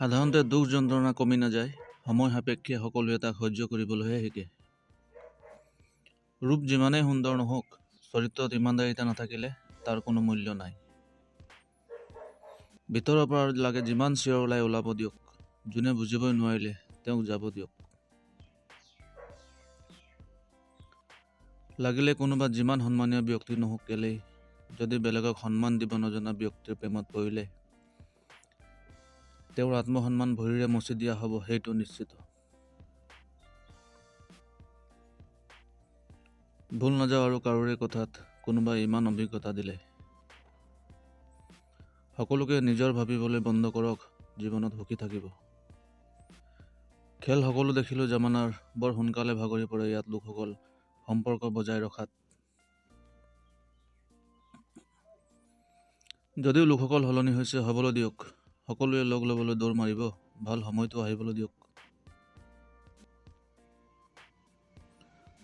সাধাৰণতে দুখ যন্ত্ৰণা কমি নাযায় সময় সাপেক্ষে সকলোৱে তাক সহ্য কৰিবলৈহে শিকে। ৰূপ যিমানেই সুন্দৰ নহওক চৰিত্ৰত ইমানদাৰিতা নাথাকিলে তাৰ কোনো মূল্য নাই। ভিতৰৰ পৰা লাগে যিমান চিঞৰ ওলাই ওলাব দিয়ক যোনে বুজিবই নোৱাৰিলে তেওঁক যাব দিয়ক। লাগিলে কোনোবা যিমান সন্মানীয় ব্যক্তি নহওক কেলেই যদি বেলেগক সন্মান দিব নজনা ব্যক্তিৰ প্ৰেমত পৰিলে তেওঁৰ আত্মসন্মান ভৰিৰে মচি দিয়া হ'ব সেইটো নিশ্চিত। ভুল নাযাওঁ আৰু কাৰোৰে কথাত কোনোবাই ইমান অভিজ্ঞতা দিলে। সকলোকে নিজৰ ভাবিবলৈ বন্ধ কৰক জীৱনত সুখী থাকিব। খেল সকলো দেখিলোঁ জামানাৰ বৰ সোনকালে ভাগৰি পৰে ইয়াত লোকসকল সম্পৰ্ক বজাই ৰখাত। যদিও লোকসকল সলনি হৈছে হ'বলৈ দিয়ক। সকলোৱে লগ ল'বলৈ দৌৰ মাৰিব। ভাল সময়টো আহিবলৈ দিয়ক।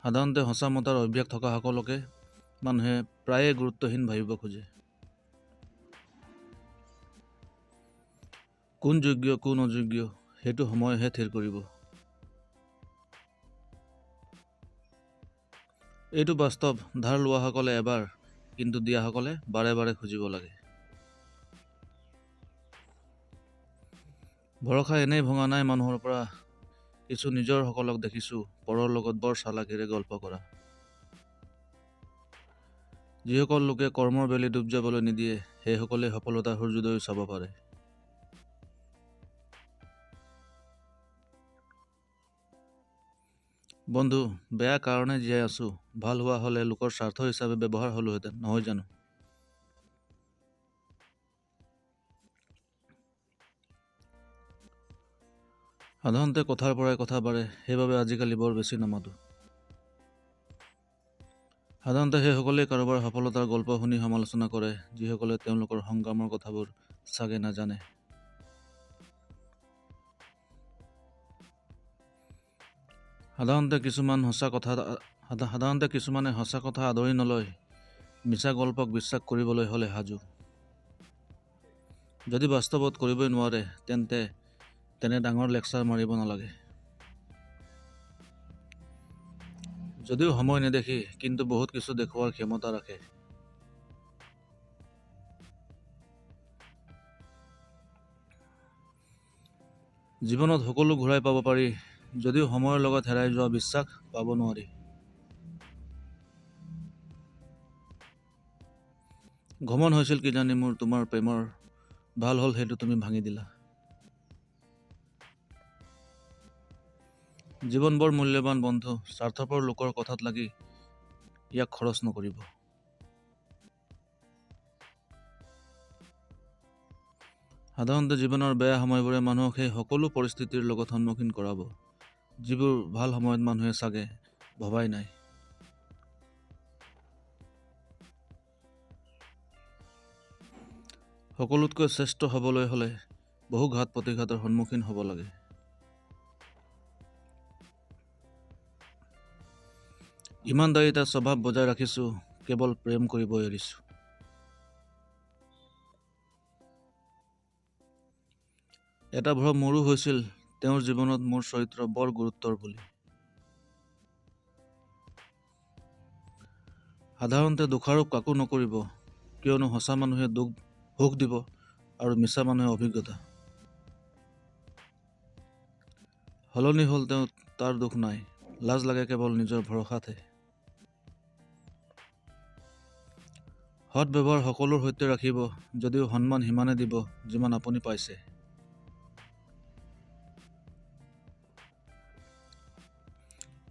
সাধাৰণতে সঁচা মতাৰ অভ্যাস থকাসকলকে মানুহে প্ৰায়ে গুৰুত্বহীন ভাবিব খোজে। কোন যোগ্য কোন অযোগ্য সেইটো সময়হে থিৰ কৰিব। এইটো বাস্তৱ। ধাৰ লোৱাসকলে এবাৰ কিন্তু দিয়াসকলে বাৰে বাৰে খুজিব লাগে। ভৰসা এনেই ভঙা নাই মানুহৰ পৰা। কিছু নিজৰসকলক দেখিছোঁ পৰৰ লগত বৰ চালাকিৰে গল্প কৰা। যিসকল লোকে কৰ্মৰ বেলি ডুব যাবলৈ নিদিয়ে সেইসকলে সফলতাৰ সূৰ্যোদয় চাব পাৰে। বন্ধু বেয়া কাৰণে জীয়াই আছোঁ। ভাল হোৱা হ'লে লোকৰ স্বাৰ্থ হিচাপে ব্যৱহাৰ হ'লোহেঁতেন নহয় জানো? সাধাৰণতে কথাৰ পৰাই কথা বাঢ়ে সেইবাবে আজিকালি বৰ বেছি নামাতো। সাধাৰণতে সেইসকলেই কাৰোবাৰ সফলতাৰ গল্প শুনি সমালোচনা কৰে যিসকলে তেওঁলোকৰ সংগ্ৰামৰ কথাবোৰ চাগে নাজানে। সাধাৰণতে কিছুমান সঁচা কথা সাধা- সাধাৰণতে কিছুমানে সঁচা কথা আদৰি নলয় মিছা গল্পক বিশ্বাস কৰিবলৈ হ'লে সাজু। যদি বাস্তৱত কৰিবই নোৱাৰে তেন্তে তেনে ডাঙৰ লেকচাৰ মাৰিব নালাগে। যদিও সময় নেদেখি কিন্তু বহুত কিছু দেখুওৱাৰ ক্ষমতা ৰাখে। জীৱনত সকলো ঘূৰাই পাব পাৰি যদিও সময়ৰ লগত হেৰাই যোৱা বিশ্বাস পাব নোৱাৰি। ঘমন হৈছিল কিজানি মোৰ তোমাৰ প্ৰেমৰ ভাল হ'ল সেইটো তুমি ভাঙি দিলা। জীৱন বৰ মূল্যৱান বন্ধু স্বাৰ্থপৰ লোকৰ কথাত লাগি ইয়াক খৰচ নকৰিব। সাধাৰণতে জীৱনৰ বেয়া সময়বোৰে মানুহক সেই সকলো পৰিস্থিতিৰ লগত সন্মুখীন কৰাব যিবোৰ ভাল সময়ত মানুহে চাগে ভবাই নাই। সকলোতকৈ শ্ৰেষ্ঠ হ'বলৈ হ'লে বহু ঘাত প্ৰতিঘাতৰ সন্মুখীন হ'ব লাগে। ইমানদাৰিতা স্বভাৱ বজাই ৰাখিছোঁ কেৱল প্ৰেম কৰিব এৰিছোঁ। এটা ভ্ৰম মোৰো হৈছিল তেওঁৰ জীৱনত মোৰ চৰিত্ৰ বৰ গুৰুত্বৰ বুলি। সাধাৰণতে দোষাৰোপ কাকো নকৰিব কিয়নো সঁচা মানুহে দুখ সুখ দিব আৰু মিছা মানুহে অভিজ্ঞতা। সলনি হ'ল তেওঁ তাৰ দুখ নাই লাজ লাগে কেৱল নিজৰ ভৰসাতহে। সৎ ব্যৱহাৰ সকলোৰ সৈতে ৰাখিব যদিও সন্মান সিমানে দিব যিমান আপুনি পাইছে।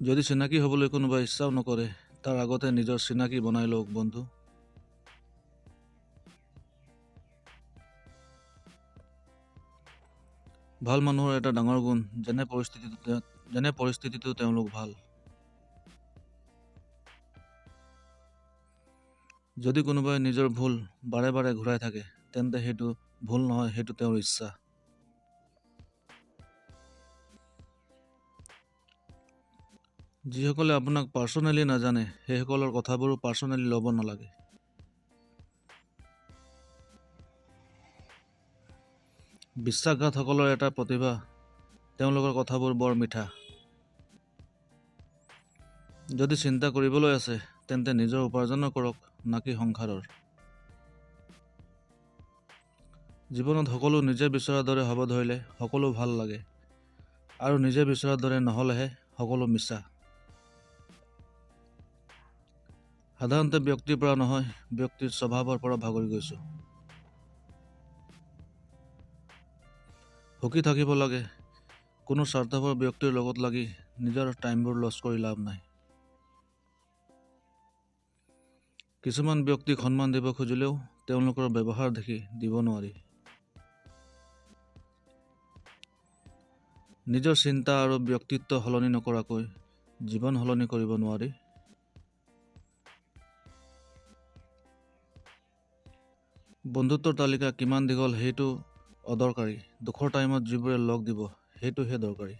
যদি চিনাকি হ'বলৈ কোনোবাই ইচ্ছাও নকৰে তাৰ আগতে নিজৰ চিনাকি বনাই লওক বন্ধু। ভাল মানুহৰ এটা ডাঙৰ গুণ যেনে পৰিস্থিতিটো যেনে পৰিস্থিতিটো তেওঁলোক ভাল। যদি কোনোবাই নিজৰ ভুল বাৰে বাৰে ঘূৰাই থাকে, তেন্তে সেইটো ভুল নহয়, সেইটো তেওঁৰ ইচ্ছা। যিসকলে আপোনাক পাৰ্চনেলি নাজানে, সেইসকলৰ কথাবোৰো পাৰ্চনেলি ল'ব নালাগে। বিশ্বাসঘাতসকলৰ এটা প্ৰতিভা, তেওঁলোকৰ কথাবোৰ বৰ মিঠা। যদি চিন্তা কৰিবলৈ আছে, তেন্তে নিজৰ উপাৰ্জনো কৰক। নাকি সংসাৰৰ? জীৱনত সকলো নিজে বিচৰাৰ দৰে হ'ব ধৰিলে সকলো ভাল লাগে আৰু নিজে বিচৰাৰ দৰে নহ'লেহে সকলো মিছা। সাধাৰণতে ব্যক্তিৰ পৰা নহয় ব্যক্তিৰ স্বভাৱৰ পৰা ভাগৰি গৈছোঁ। সুখী থাকিব লাগে কোনো স্বাৰ্থপৰ ব্যক্তিৰ লগত লাগি নিজৰ টাইমবোৰ লছ কৰি লাভ নাই। কিছুমান ব্যক্তিক সন্মান দিব খুজিলেও তেওঁলোকৰ ব্যৱহাৰ দেখি দিব নোৱাৰি। নিজৰ চিন্তা আৰু ব্যক্তিত্ব সলনি নকৰাকৈ জীৱন সলনি কৰিব নোৱাৰি। বন্ধুত্বৰ তালিকা কিমান দীঘল সেইটো অদৰকাৰী। দুখৰ টাইমত যিবোৰে লগ দিব সেইটোহে দৰকাৰী।